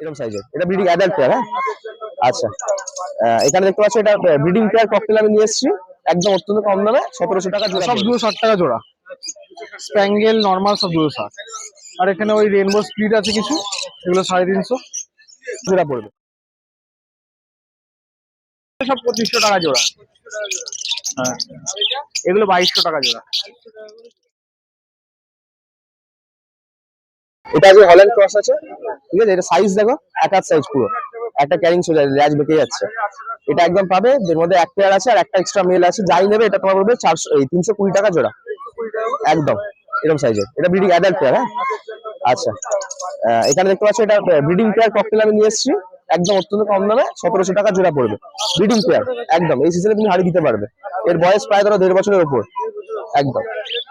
এরকম সাইজের এটা ব্রিডিং অ্যাডাল্ট পেয়ার হ্যাঁ? আচ্ছা। এখানে দেখতে পাচ্ছ এটা ব্রিডিং পেয়ার ককটেল আমি নিয়ে এসেছি। একদম অত্যন্ত কম দামে সতেরোশো টাকা জোড়া সব। দুশো ষাট টাকা জোড়া। স্প্যাঙ্গেল নর্মাল সব দুশো ষাট। আর এখানে ওই রেনবো স্প্লিট আছে কিছু এগুলো সাড়ে তিনশো জোড়া পড়বে। সব পঁচিশশো টাকা জোড়া। হ্যাঁ। এগুলো বাইশশো টাকা জোড়া। এটা যে হল্যান্ড ক্রস আছে। ঠিক আছে? এটা সাইজ দেখো, এক হাত সাইজ পুরো। একটা ক্যারিং সোজা ল্যাজ বেঁকে যাচ্ছে। এটা একদম পাবে, এর মধ্যে এক পেয়ার আছে আর একটা এক্সট্রা মেল আছে। যাই নেবে, এটা তোমার পড়বে চারশো, এই তিনশো কুড়ি টাকা জোড়া। একদম, এরকম সাইজের এটা ব্রিডিং অ্যাডাল্ট পেয়ার হ্যাঁ? আচ্ছা। এখানে দেখতে পাচ্ছ এটা ব্রিডিং পেয়ার ককটেল আমি নিয়ে এসেছি। একদম অত্যন্ত কম দামে, সতেরোশো টাকা জোড়া পড়বে। ব্রিডিং পেয়ার একদম। এই সিজনে তুমি হাড়ি দিতে পারবে। এর বয়স প্রায় ধরো দেড় বছরের ওপর একদম।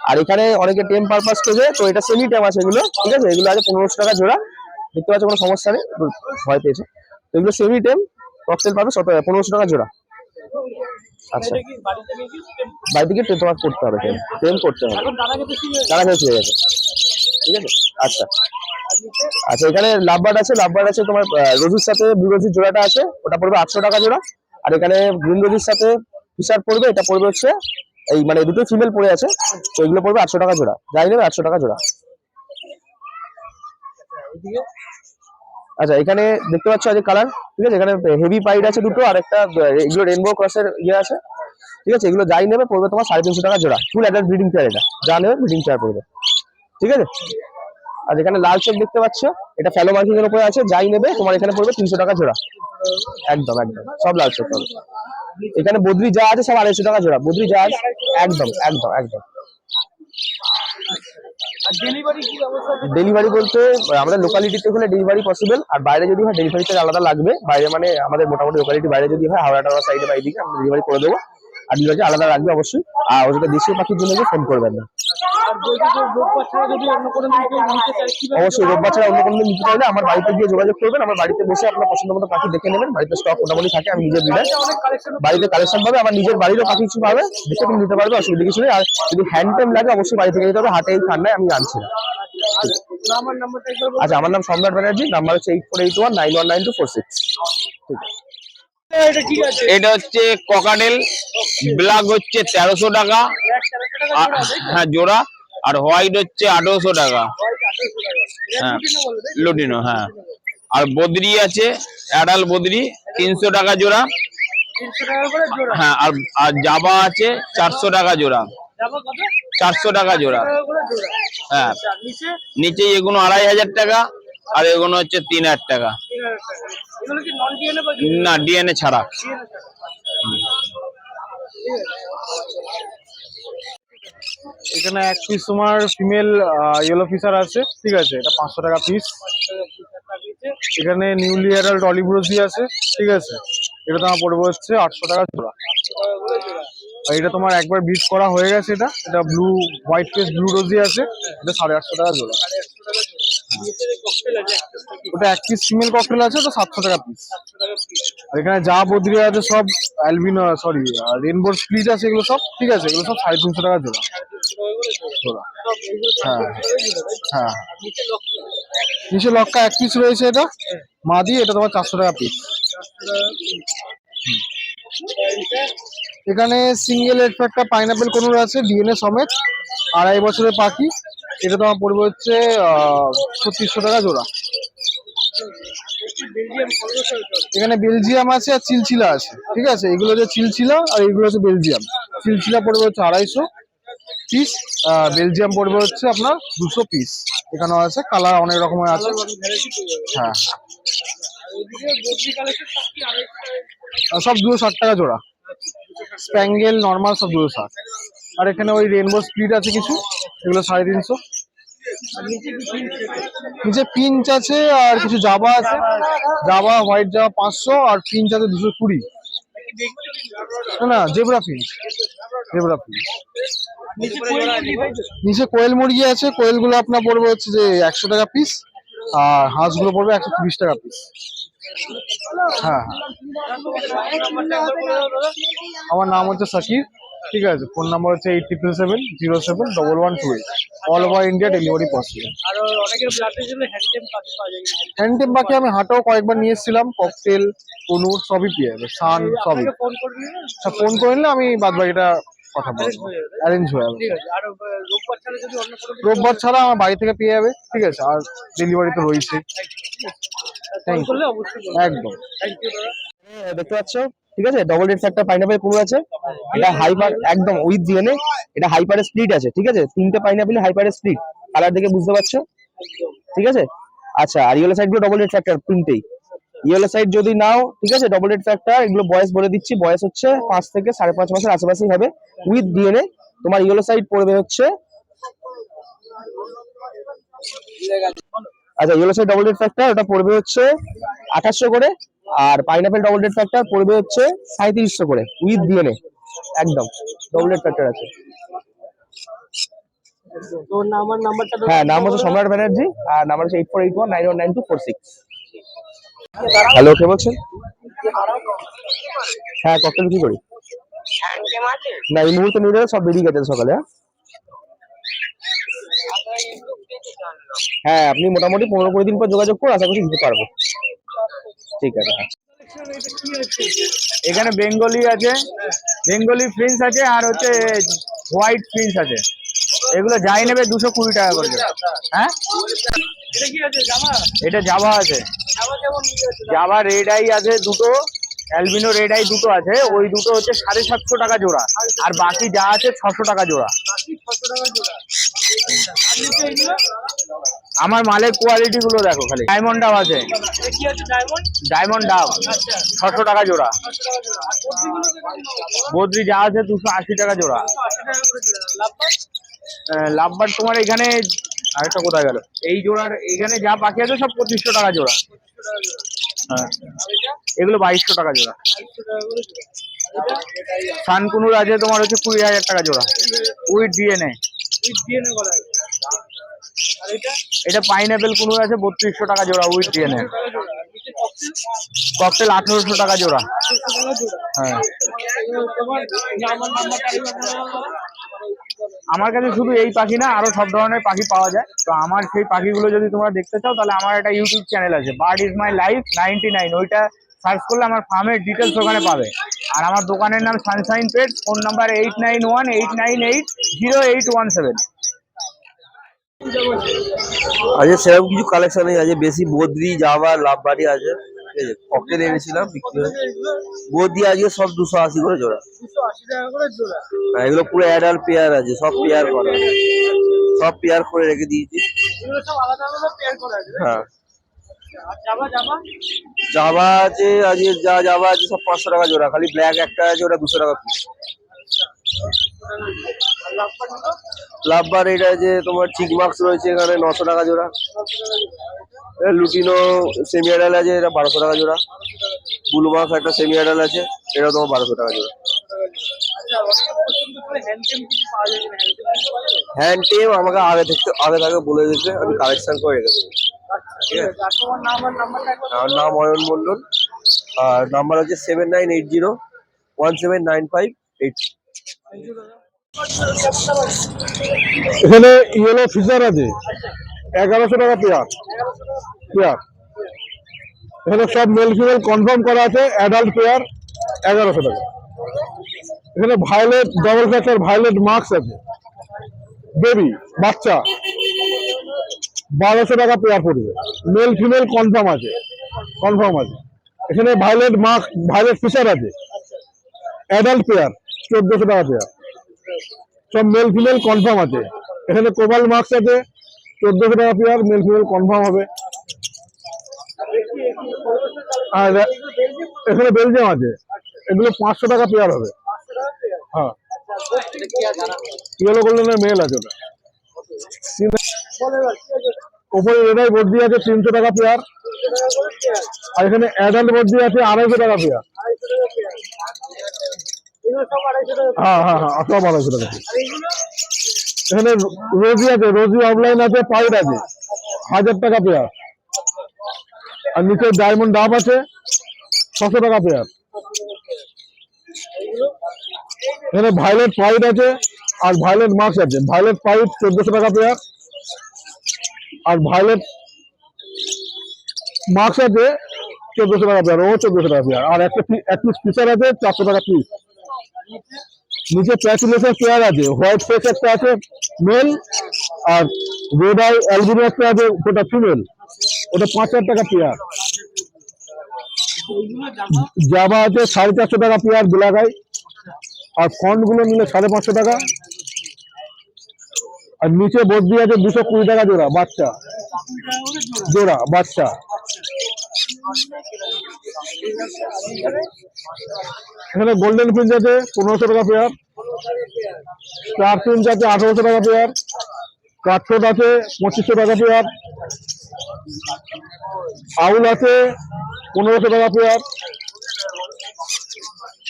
আর এখানে অনেকে টেম পারপাস খোঁজে, তো এটা সেমি টেম আছে এগুলো, ঠিক আছে? এগুলো আছে পনেরোশো টাকা জোড়া, দেখতে পাচ্ছ কোনো সমস্যা নেই ভয় পেয়েছে। তো এগুলো সেমি টেম ককটেল সত পনেরোশো টাকা জোড়া। আচ্ছা। বাড়ি থেকে টেম তোমার করতে হবে টেম করতে হবে। দাঁড়া খেয়ে শিখে গেছে। ঠিক আছে? আচ্ছা। আচ্ছা এখানে লাভবার্ড আছে লাভবার্ড আছে তোমার রোজির সাথে ব্লু রোজির জোড়াটা আছে, ওটা পড়বে আটশো টাকা জোড়া। আর এখানে গ্রিন রোজির সাথে ফিশার পড়বে, এটা পড়বে হচ্ছে এই মানে দুটো ফিমেল পড়ে আছে, তো এগুলো পড়বে আটশো টাকা জোড়া। যাই নেবে আটশো টাকা জোড়া। আচ্ছা এখানে দেখতে পাচ্ছ আছে কালার ঠিক আছে? এখানে হেভি পাইড আছে দুটো, আর একটা এগুলো রেনবো ক্রসের ইয়ে আছে, ঠিক আছে? এগুলো যাই নেবে, পড়বে তোমার সাড়ে তিনশো টাকা জোড়া। ফুল অ্যাডাল্ট ব্রিডিং পেয়ার এটা। যা নেবে ব্রিডিং চেয়ার পড়বে। ঠিক আছে? আর এখানে লাল চেক দেখতে পাচ্ছ, এটা ফ্যালো মার্কিং এর উপরে আছে, যাই নেবে, তোমার এখানে পড়বে তিনশো টাকা জোড়া। একদম একদম। সব লাল চেক পাবে এখানে বদ্রি যা আছে সব আড়াইশো টাকা জোড়া। বদ্রি যা আছে একদম একদম একদম। ডেলিভারি বলতে আমাদের লোকালিটিতে হলে ডেলিভারি পসিবল আর বাইরে যদি হয় ডেলিভারি চার্জ আলাদা লাগবে। বাইরে মানে আমাদের মোটামুটি লোকালিটি বাইরে যদি হয় হাওড়া টাওয়া সাইডে বা এইদিকে আমরা ডেলিভারি করে দেবো। আর ডেলিভারি আলাদা লাগবে অবশ্যই। আর ওদের দেশীয় পাখির জন্য ফোন করবেন না। অবশ্যই রোববার ছাড়া অন্য কোনো দিন নিতে চাইলে আমার বাড়িতে গিয়ে যোগাযোগ করবেন আমার বাড়িতে বসে আপনার পছন্দ মতো পাখি দেখে নেবেন বাড়িতে স্টক মোটামুটি থাকে আমি নিজের বিড়াল। বাড়িতে কালেকশন পাবে আমার নিজের বাড়িরও পাখি কিছু পাবে দেখে তুমি নিতে পারবে অসুবিধা কিছু নেই। আর যদি হ্যান্ড টাইম লাগে অবশ্যই বাড়ি থেকে যেতে হবে হাতে এই ঠান্ডায় আমি আনছি। না আচ্ছা আমার নাম সম্রাট ব্যানার্জি নাম্বার হচ্ছে eight four eight one nine one nine two four six এটা হচ্ছে ককাটেল ব্ল্যাক হচ্ছে তেরোশো টাকা। হ্যাঁ জোড়া আর হোয়াইট হচ্ছে আঠারোশো টাকা। হ্যাঁ লুটিনো হ্যাঁ। আর বদ্রি আছে অ্যাডাল বদ্রি তিনশো টাকা জোড়া। হ্যাঁ আর আর জাবা আছে চারশো টাকা জোড়া। চারশো টাকা জোড়া। হ্যাঁ। নিচে? এগুলো আড়াই হাজার টাকা আর এগুলো হচ্ছে তিন হাজার টাকা। না ডিএনএ ছাড়া। এখানে এক পিস তোমার ফিমেল ইয়েলো ফিশার আছে, ঠিক আছে? এটা পাঁচশো টাকা পিস এখানে নিউলি অ্যাডাল্ট অলিভ রোজি আছে, ঠিক আছে? এটা তোমার পড়বে হচ্ছে আটশো টাকা জোড়া। এটা তোমার একবার বিট করা হয়ে গেছে এটা। এটা blue white face blue rosy আছে, এটা সাড়ে আটশো টাকা জোড়া। ওটা এক পিস ফিমেল ককটেল আছে, ওটা সাতশো টাকা পিস আর এখানে যা বদ্রি আছে সব অ্যালবিনো সরি রেনবোর স্প্লিট আছে, এগুলো সব, ঠিক আছে? এগুলো সব সাড়ে তিনশো টাকা জোড়া। হ্যাঁ। হ্যাঁ নিচে লক্কা এক পিস রয়েছে এটা। মাদি এটা তোমার চারশো টাকা পিস এখানে সিঙ্গেল এড একটা পাইনাপেল কোনোর আছে ডিএনএ সমেত আড়াই বছরের পাখি। এটা তোমার পড়বে হচ্ছে ছত্রিশশো টাকা জোড়া। এখানে বেলজিয়াম আছে আর চিলচিলা আছে। ঠিক আছে? এগুলো হচ্ছে চিলচিলা আর এগুলো হচ্ছে বেলজিয়াম। চিলচিলা পড়বে হচ্ছে আড়াইশো। পিস বেলজিয়াম পড়বে হচ্ছে আপনার দুশো পিস এখানেও আছে কালার অনেক রকমের আছে। হ্যাঁ। সব দুশো ষাট টাকা জোড়া। স্প্যাঙ্গেল নর্মাল সব দুশো ষাট। আর এখানে ওই রেনবো স্প্লিট আছে কিছু, এগুলো সাড়ে তিনশো। নিচে পিঞ্চ আছে আর কিছু জাবা আছে। জাবা হোয়াইট জাবা পাঁচশো আর পিঞ্চ আছে দুশো কুড়ি। না না, জেব্রা নিচে কোয়েল মুরগি আছে, কোয়েলগুলো আপনার পড়বে হচ্ছে যে একশো টাকা পিস আর হাঁসগুলো পড়বে একশো তিরিশ টাকা পিস হ্যাঁ হ্যাঁ। আমার নাম হচ্ছে সাকির ঠিক আছে ফোন নাম্বার হচ্ছে eight triple seven zero seven double one two eight all over India delivery possible hand tame পাখি পাওয়া যায় হ্যান্ডটেম বাকি আমি হাটেও কয়েকবার নিয়ে এসেছিলাম ককটেল কনুর সবই পেয়ে যাবে সান সবই। আপনাকে ফোন করে নিলে আচ্ছা ফোন করে নিলে আমি বাদ বাকিটা কথা বলব। অ্যারেঞ্জ হয়ে যাবে। ঠিক আছে আর আহ, রোববার ছাড়া যদি অন্য কোনো দিন রোববার ছাড়া আমার বাড়ি থেকে পেয়ে যাবে ঠিক আছে আর ডেলিভারি তো রয়েছে। ফোন করলে অবশ্যই বলবেন। একদম। থ্যাংক ইউ দাদা দেখতে পাচ্ছ? ঠিক আছে? ডবল রেড ফ্যাক্টর পাইনাপেল কুড়ো আছে। এটা হাইপার একদম উইথ ডিএনএ এটা হাইপার স্প্লিট আছে, ঠিক আছে? তিনটে পাইনাপেল হাইপার স্প্লিট কালার দেখে বুঝতে পারছ? ঠিক আছে? আচ্ছা আর ইয়েলো সাইডগুলো ডবল রেড ফ্যাক্টর তিনটেই। ইয়েলো সাইড যদি নাও, ঠিক আছে? ডবল রেড ফ্যাক্টর এগুলো বয়স বলে দিচ্ছি, বয়স হচ্ছে পাঁচ থেকে সাড়ে পাঁচ মাসের আশেপাশেই হবে উইথ ডিএনএ তোমার ইয়েলো সাইড পড়বে হচ্ছে আচ্ছা yellow side double red factor ওটা পড়বে হচ্ছে আঠাশশো করে। আর পাইনাপেল ডবল রেড ফ্যাক্টর পড়বে হচ্ছে সাঁত্রিশশো করে উইথ ডিএনএ একদম ডবল রেড ফ্যাক্টর আছে। হ্যাঁ নাম হচ্ছে সম্রাট ব্যানার্জি আর নাম্বার হচ্ছে eight four eight one nine one nine two four six hello কে বলছেন হ্যাঁ করি না এই মুহূর্তে নিয়ে যাবে সব বেরিয়ে গেছে সকালে হ্যাঁ? হ্যাঁ আপনি মোটামুটি পনেরো কুড়ি দিন পর যোগাযোগ করুন আশা করি দিতে পারব ঠিক আছে। এখানে বেঙ্গলি আছে বেঙ্গলি ফ্রিন্স আছে আর হচ্ছে হোয়াইট ফ্রিন্স আছে। এগুলো যাই নেবে দুশো কুড়ি টাকা করে। হ্যাঁ? এটা কি আছে জাভা রেড আই আছে। দুটো অ্যালবিনো রেড আই দুটো আছে ওই দুটো হচ্ছে সাড়ে সাতশো টাকা জোড়া। আর বাকি যা আছে ছশো টাকা জোড়া। আমার মালের কোয়ালিটি গুলো দেখো খালি। ডায়মন্ড ডাব আছে। ডায়মন্ড ডায়মন্ড ডাব আচ্ছা। ছশো টাকা জোড়া। বদ্রি যা আছে দুশো আশি টাকা জোড়া। লাভবার তোমার এখানে আরেকটা কোথায় গেল? এই জোড়ার এখানে যা পাখি আছে সব পঁচিশশো টাকা জোড়া। হ্যাঁ। এগুলো বাইশশো টাকা জোড়া। সানকুনুর আছে তোমার হচ্ছে কুড়ি হাজার টাকা জোড়া। উইথ ডিএনএ উইথ ডিএনএ এটা? পাইনাপেল কুনুর আছে বত্রিশশো টাকা জোড়া উইথ ডিএনএ ককটেল আঠেরোশো টাকা জোড়া। হ্যাঁ। আমার আমার কাছে শুধু এই পাখি না আরও সব ধরনের পাখি পাওয়া যায়। তো আমার সেই পাখিগুলো যদি তোমরা দেখতে চাও তাহলে আমার একটা ইউটিউব চ্যানেল আছে। Bird is my life ninety nine ওইটা সার্চ করলে আমার ফার্মের ডিটেলস ওখানে পাবে। আর আমার দোকানের নাম sunshine pet phone number eight nine one eight nine eight zero eight one seven আজকে সেরকম কিছু কালেকশন নেই, আজকে বেশি বদ্রি জাভা লাভবাড়ি আছে ককটেল এনেছিলাম, বিক্রি হয়ে বদ্রি আজকে সব দুশো আশি করে জোড়া। আর এগুলো পুরো অ্যাডাল্ট পেয়ার আছে, সব পেয়ার করা। সব পেয়ার করে রেখে দিয়েছি। হ্যাঁ। জামা জামা জাভা আছে, আজকে যা জাভা আছে সব পাঁচশো টাকা জোড়া, খালি ব্ল্যাক একটা আছে, ওটা দুশো টাকা পিস লাভবার এটা যে তোমার চিক মার্কস রয়েছে এখানে নশো টাকা জোড়া। লুটিনো সেমি অ্যাডাল আছে, এটা বারোশো টাকা জোড়া। বুলু মার্কস একটা সেমি অ্যাডাল আছে এটা তোমার বারোশো টাকা জোড়া। হ্যান্ড টেম আমাকে আগে থেকে আগে থেকে বলে দিতে আমি কালেকশন করে রেখে দেবো। ঠিক আছে? আমার নাম অয়ন মন্ডল আর নাম্বার হচ্ছে seven nine eight zero one seven nine five eight এখানে ইয়েলো ফিচার আছে। এগারোশো টাকা পেয়ার। পেয়ার। এখানে সব মেল ফিমেল কনফার্ম করা আছে, অ্যাডাল্ট পেয়ার, এগারোশো টাকা। এখানে violet, double factor violet marks আছে। বেবি, বাচ্চা, বারোশো টাকা পেয়ার পড়বে। মেল ফিমেল কনফার্ম আছে। কনফার্ম আছে। এখানে ভায়োলেট মার্ক ভায়োলেট ফিচার আছে। অ্যাডাল্ট পেয়ার, চোদ্দশো টাকা পেয়ার। সব মেল ফিমেল কনফার্ম আছে। এখানে কোবাল মার্কস আছে, চোদ্দশো টাকা পেয়ার মেল ফিমেল কনফার্ম হবে। আর এখানে বেলজিয়াম আছে, এগুলো পাঁচশো টাকা পেয়ার হবে। হ্যাঁ। গোল্ডেনের মেল আছে ওটা। ওপরে রেডাই বর্দি আছে, তিনশো টাকা পেয়ার আর এখানে অ্যাডাল্ট বর্দি আছে, আড়াইশো টাকা পেয়ার হ্যাঁ হ্যাঁ হ্যাঁ সব আড়াইশো টাকা। এখানে রোজি আছে রোজি অফলাইন আছে পাইড আছে। হাজার টাকা পেয়ার আর নিচে ডায়মন্ড ডাব আছে ছশো টাকা পেয়ার এখানে ভায়োলেট হোয়াইট আছে আর ভায়োলেট মাস্ক আছে। ভায়োলেট হোয়াইট চোদ্দশো টাকা পেয়ার আর ভায়োলেট মাস্ক আছে চোদ্দশো টাকা পেয়ার ও চোদ্দশো টাকা পেয়ার আর একটা এক পিস ফিচার আছে চারশো টাকা পিস নিচে প্যাচুলেসের পেয়ার আছে হোয়াইট ফেস একটা আছে মেল আর রেড আই অ্যালবিনো একটা আছে, ওটা ফিমেল ওটা পাঁচ হাজার টাকা পেয়ার জাবা আছে সাড়ে চারশো টাকা পেয়ার বিলাগাই আর ফন্টগুলো নিলে সাড়ে পাঁচশো টাকা। আর নিচে বদ্রি আছে দুশো কুড়ি টাকা জোড়া, বাচ্চা। জোড়া, বাচ্চা। এখানে গোল্ডেন ফিঞ্চ আছে পনেরোশো টাকা পেয়ার চার ফিঞ্চ আছে আঠারোশো টাকা পেয়ার কাঠোট আছে পঁচিশশো টাকা পেয়ার আউল আছে পনেরোশো টাকা পেয়ার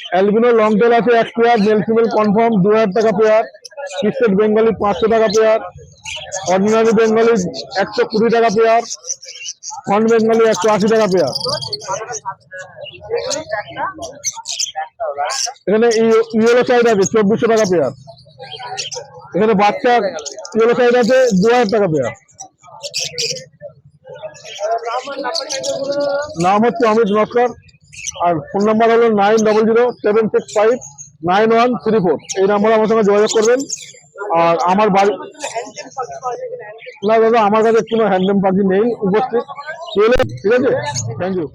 অ্যালবিনো লং টেল আছে এক পেয়ার মেল ফিমেল কনফার্ম দু হাজার টাকা পেয়ার কিস্টেড বেঙ্গলি পাঁচশো টাকা পেয়ার অর্ডিনারি বেঙ্গলি একশো কুড়ি টাকা পেয়ার ফন্ড বেঙ্গলি একশো আশি টাকা পেয়ার এখানে ইয়েলো সাইড আছে, চব্বিশশো টাকা পেয়ার এখানে বাচ্চা ইয়েলো সাইড আছে দু হাজার টাকা পেয়ার নাম হচ্ছে অমিত নস্কর, আর ফোন নাম্বার হলো nine double zero seven six five nine one three four এই নাম্বারে আমার সঙ্গে যোগাযোগ করবেন। আর আমার বাড়ি না, দাদা, আমার কাছে কোনো হ্যান্ডেম পাখি নেই, উপস্থিত। ঠিক আছে? Thank you